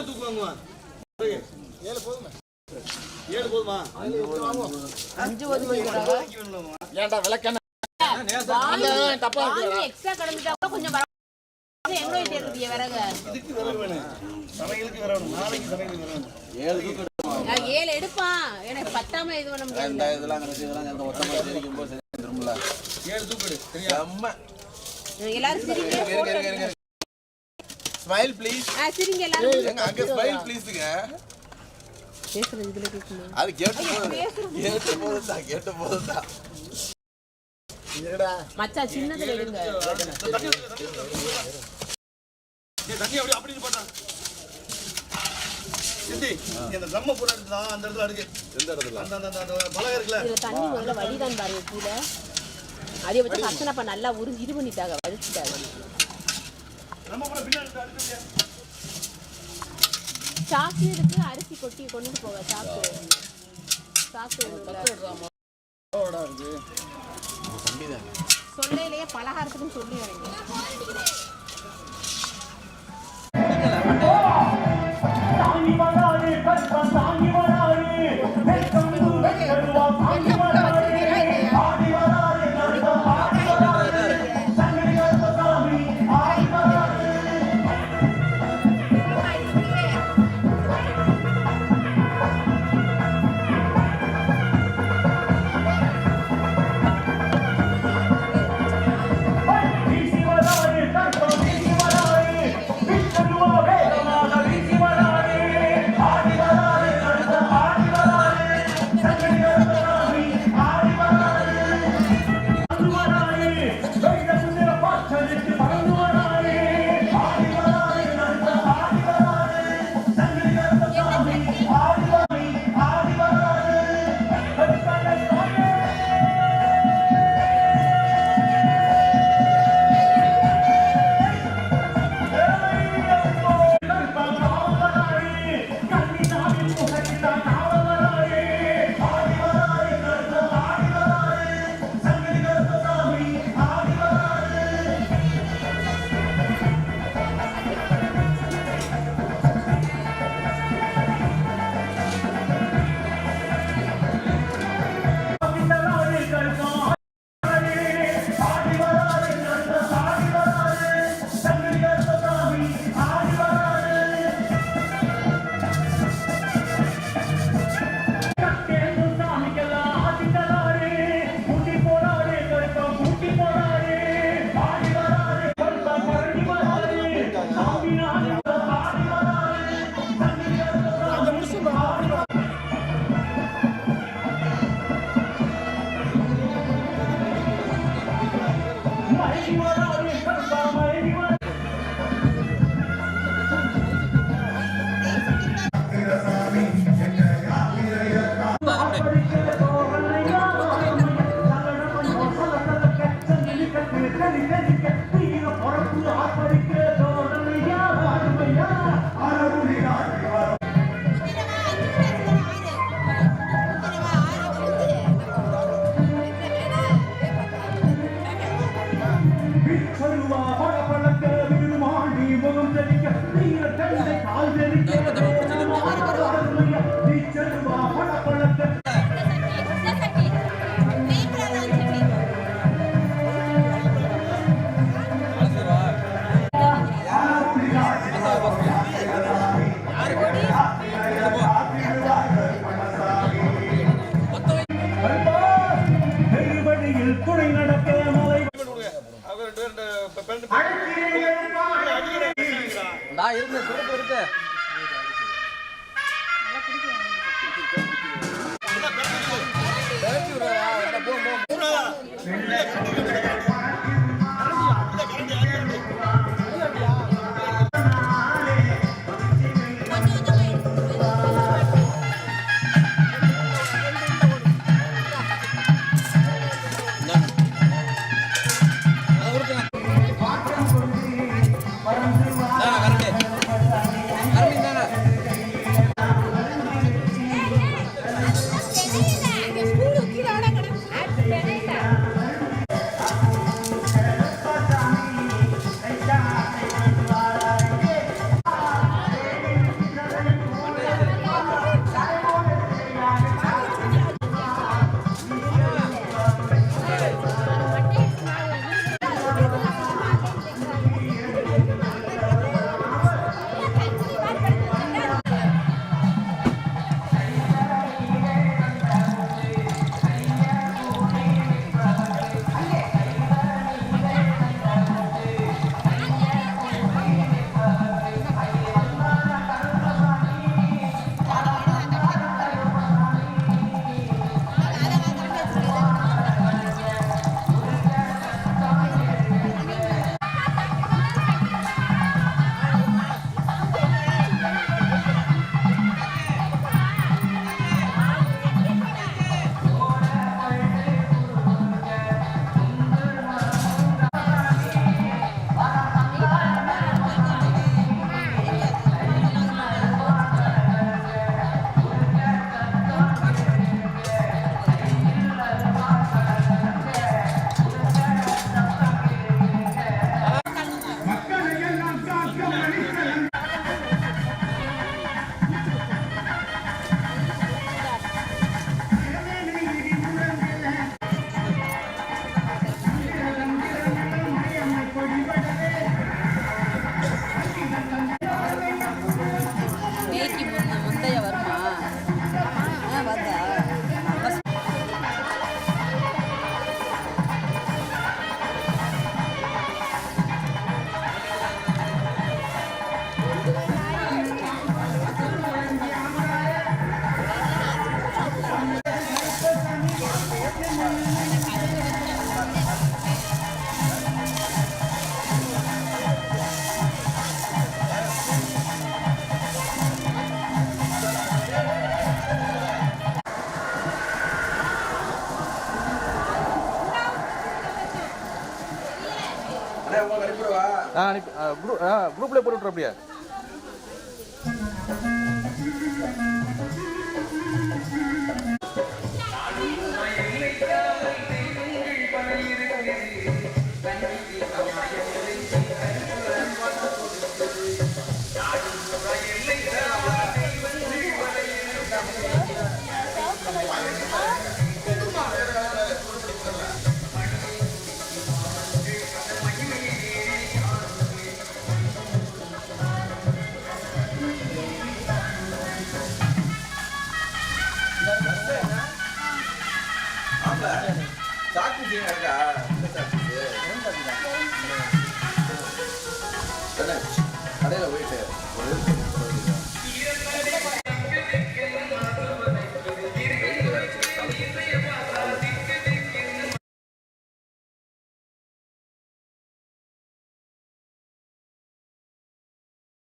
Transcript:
எத்தனை தூக்கு வாங்குவான் ஏழு போதுமா? ஏழு போதுமா? அஞ்சு ஒதுக்கி ஏன்டா விளக்கெண்ண தப்பா எக்ஸ்ட்ரா கொஞ்சம் ஏழு எடுப்பான். எனக்கு பத்தாம இது பண்ண முடியாது. இதெல்லாம் அந்த தெரிக்கும் போது ஏழு எல்லாரும் சிரிங்க. ஸ்மைல் ப்ளீஸ் ஆ சிரிங்க எல்லாரும் எங்க அங்க ஸ்மைல் ப்ளீஸுங்க பேசுறது இதுல கேட்கணும். அது கேட்டு போதும் கேட்டு போதும் தான் கேட்டு போதும் தான் மச்சான் சின்னதுல எடுங்க ஏய், தண்ணி அப்படி அப்படி போட்டான் சிந்தி நீ அந்த ட்ரம்ம பூரா எடுத்து தான் அந்த இடத்துல அடுக்கு. எந்த இடத்துல? அந்த அந்த அந்த- அந்த பலகை இருக்குல்ல. இதுல தண்ணி முதல்ல வடிதான் பாருங்க கீழே. அதே வச்சு அர்ச்சனப்பா நல்லா உருகி இது பண்ணிட்டாங்க வடிச்சுட்டாங்க ட்ரம்ம பூரா பின்னாடி எடுத்து அடுக்கு சாக்கு இருக்கு அரிசி கொட்டி கொண்டு போக சாக்கு சாக்கு சொல்லையிலேயே பலகாரத்துக்குன்னு சொல்லி வரீங்க. பெருவழியில் துணை நடக்க மலை அவங்க ஆ அனுப்பி குரூப் ஆ குரூப்லேயே போட்டு விட்ரு அப்படியே. சாக்கு Yeah, we've.